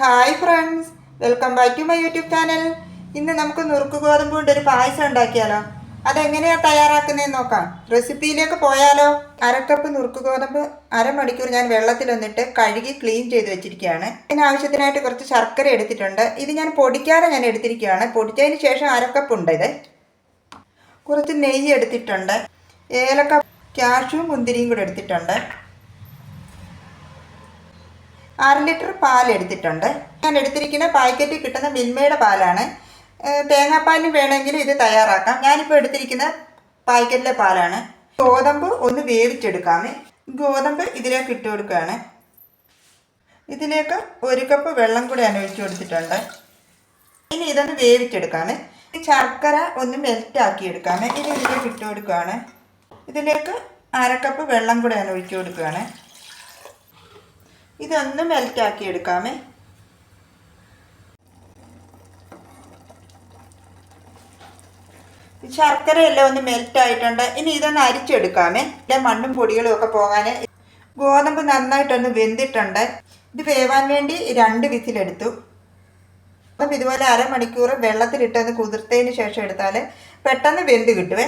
Hi friends welcome back to my YouTube channel ഇന്ന് നമുക്ക് നുറുക്ക് ഗോതമ്പ് കൊണ്ട് ഒരു പായസം ഉണ്ടാക്കിയാലോ? അതെങ്ങനെയാണ് തയ്യാറാക്കുന്നതെന്ന് നോക്കാം. റെസിപ്പിയിലേക്ക് പോയാലോ? അരക്കപ്പ് നുറുക്ക് ഗോതമ്പ് അരമണിക്കൂർ ഞാൻ വെള്ളത്തിൽ വന്നിട്ട് കഴുകി ക്ലീൻ ചെയ്ത് വെച്ചിരിക്കുകയാണ്. ഇതിനാവശ്യത്തിനായിട്ട് കുറച്ച് ശർക്കര എടുത്തിട്ടുണ്ട്. ഇത് ഞാൻ പൊടിക്കാതെ ഞാൻ എടുത്തിരിക്കുകയാണ്. പൊടിച്ചതിന് ശേഷം അരക്കപ്പ് ഉണ്ട് ഇത്. കുറച്ച് നെയ്യ് എടുത്തിട്ടുണ്ട്. ഏലക്ക ക്യാഷും മുന്തിരിയും കൂടെ എടുത്തിട്ടുണ്ട്. അര ലിറ്റർ പാൽ എടുത്തിട്ടുണ്ട്. ഞാൻ എടുത്തിരിക്കുന്ന പാക്കറ്റിൽ കിട്ടുന്ന മിൽമയുടെ പാലാണ്. തേങ്ങാപ്പാലും തേങ്ങാപ്പാലിന് വേണമെങ്കിൽ ഇത് തയ്യാറാക്കാം. ഞാനിപ്പോൾ എടുത്തിരിക്കുന്ന പാക്കറ്റിലെ പാലാണ്. ഗോതമ്പ് ഒന്ന് വേവിച്ചെടുക്കാമേ ഗോതമ്പ് ഇതിലേക്ക് ഇട്ട് കൊടുക്കുകയാണ്. ഇതിലേക്ക് ഒരു കപ്പ് വെള്ളം കൂടി അനുവദിച്ച് കൊടുത്തിട്ടുണ്ട്. ഇനി ഇതൊന്ന് വേവിച്ചെടുക്കാമേ ശർക്കര ഒന്ന് മെൽറ്റ് ആക്കി എടുക്കാമേ ഇനി ഇതിലേക്ക് ഇട്ട് കൊടുക്കുകയാണ്. ഇതിലേക്ക് അരക്കപ്പ് വെള്ളം കൂടി അനുവദിച്ച് കൊടുക്കുകയാണ്. ഇതൊന്ന് മെൽറ്റാക്കി എടുക്കാമേ. ശർക്കരയെല്ലാം ഒന്ന് മെൽറ്റ് ആയിട്ടുണ്ട്. ഇനി ഇതൊന്ന് അരിച്ചെടുക്കാമേ. ഇല്ല മണ്ണും പൊടികളും ഒക്കെ പോകാൻ ഗോതമ്പ് നന്നായിട്ടൊന്ന് വെന്തിട്ടുണ്ട്. ഇത് വേവാൻ വേണ്ടി രണ്ട് വിസിലെടുത്തു. അപ്പം ഇതുപോലെ അരമണിക്കൂർ വെള്ളത്തിലിട്ടൊന്ന് കുതിർത്തതിന് ശേഷം എടുത്താൽ പെട്ടെന്ന് വെന്ത് കിട്ടുവേ.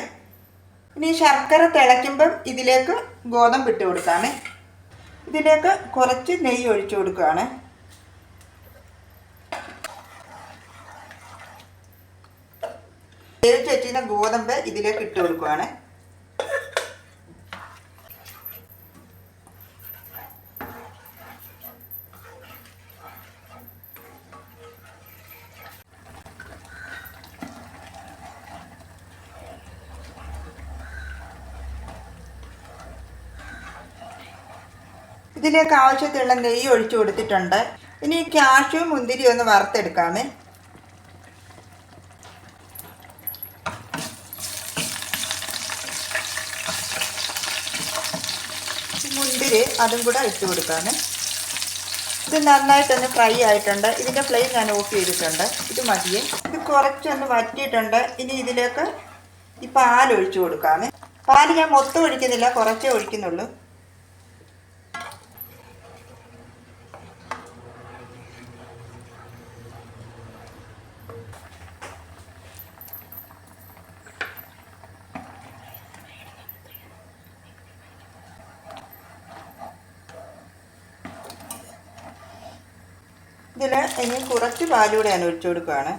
ഇനി ശർക്കര തിളയ്ക്കുമ്പം ഇതിലേക്ക് ഗോതമ്പ് ഇട്ട് കൊടുക്കാമേ. ഇതിലേക്ക് കുറച്ച് നെയ്യ് ഒഴിച്ചു കൊടുക്കുകയാണ്. വേവിച്ച് ഗോതമ്പ് ഇതിലേക്ക് ഇട്ട് കൊടുക്കുകയാണ്. ഇതിലേക്ക് ആവശ്യത്തിലുള്ള നെയ്യ് ഒഴിച്ചു കൊടുത്തിട്ടുണ്ട്. ഇനി കാഷ്യൂ മുന്തിരി ഒന്ന് വറുത്തെടുക്കാമേ. മുന്തിരി അതും കൂടെ ഇട്ട് കൊടുക്കാമേ. ഇത് നന്നായിട്ടൊന്ന് ഫ്രൈ ആയിട്ടുണ്ട്. ഇതിന്റെ ഫ്ലെയിം ഞാൻ ഓഫ് ചെയ്തിട്ടുണ്ട്. ഇത് മതിയെ. ഇത് കുറച്ചൊന്ന് വറ്റിയിട്ടുണ്ട്. ഇനി ഇതിലേക്ക് ഈ പാൽ ഒഴിച്ചു കൊടുക്കാമേ. പാൽ ഞാൻ മൊത്തം ഒഴിക്കുന്നില്ല. കുറച്ചേ ഒഴിക്കുന്നുള്ളൂ. ഇതിൽ ഇനി കുറച്ച് പാലൂടെ ഞാൻ ഒഴിച്ചു കൊടുക്കുകയാണ്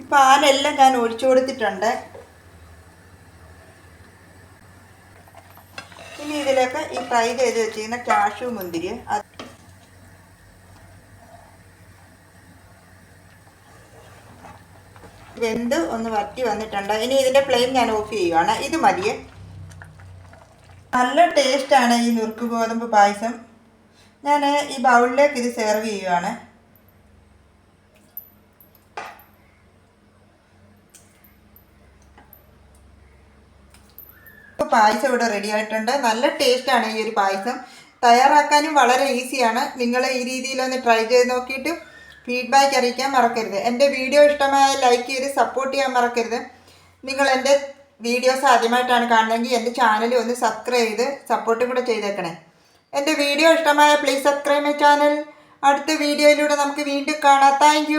ഈ പാലെല്ലാം ഞാൻ ഒഴിച്ചു കൊടുത്തിട്ടുണ്ട്. ഇനി ഇതിലേക്ക് ഈ ഫ്രൈ ചെയ്ത് വെച്ചിരിക്കുന്ന കാഷു മുന്തിരി വെന്ത് ഒന്ന് വറ്റി വന്നിട്ടുണ്ട്. ഇനി ഇതിന്റെ ഫ്ലെയിം ഞാൻ ഓഫ് ചെയ്യുകയാണ് ഇത് മതിയെ. നല്ല ടേസ്റ്റാണ് ഈ നുറുക്ക് ഗോതമ്പ് പായസം. ഞാൻ ഈ ബൗളിലേക്ക് ഇത് സെർവ് ഇപ്പോൾ പായസം ഇവിടെ റെഡി ആയിട്ടുണ്ട്. നല്ല ടേസ്റ്റാണ് ഈ ഒരു പായസം. തയ്യാറാക്കാനും വളരെ ഈസിയാണ് നിങ്ങൾ ഈ രീതിയിലൊന്ന് ട്രൈ ചെയ്ത് നോക്കിയിട്ട് ഫീഡ്ബാക്ക് അറിയിക്കാൻ മറക്കരുത്. എന്റെ വീഡിയോ ഇഷ്ടമായ ലൈക്ക് ചെയ്ത് സപ്പോർട്ട് ചെയ്യാൻ മറക്കരുത്. നിങ്ങൾ എന്റെ വീഡിയോസ് ആദ്യമായിട്ടാണ് കാണുന്നതെങ്കിൽ എന്റെ ചാനൽ ഒന്ന് സബ്സ്ക്രൈബ് ചെയ്ത് സപ്പോർട്ടും കൂടെ ചെയ്തേക്കണേ. എന്റെ വീഡിയോ ഇഷ്ടമായ പ്ലീസ് സബ്സ്ക്രൈബ് മൈ ചാനൽ അടുത്ത വീഡിയോയിലൂടെ നമുക്ക് വീണ്ടും കാണാം. താങ്ക്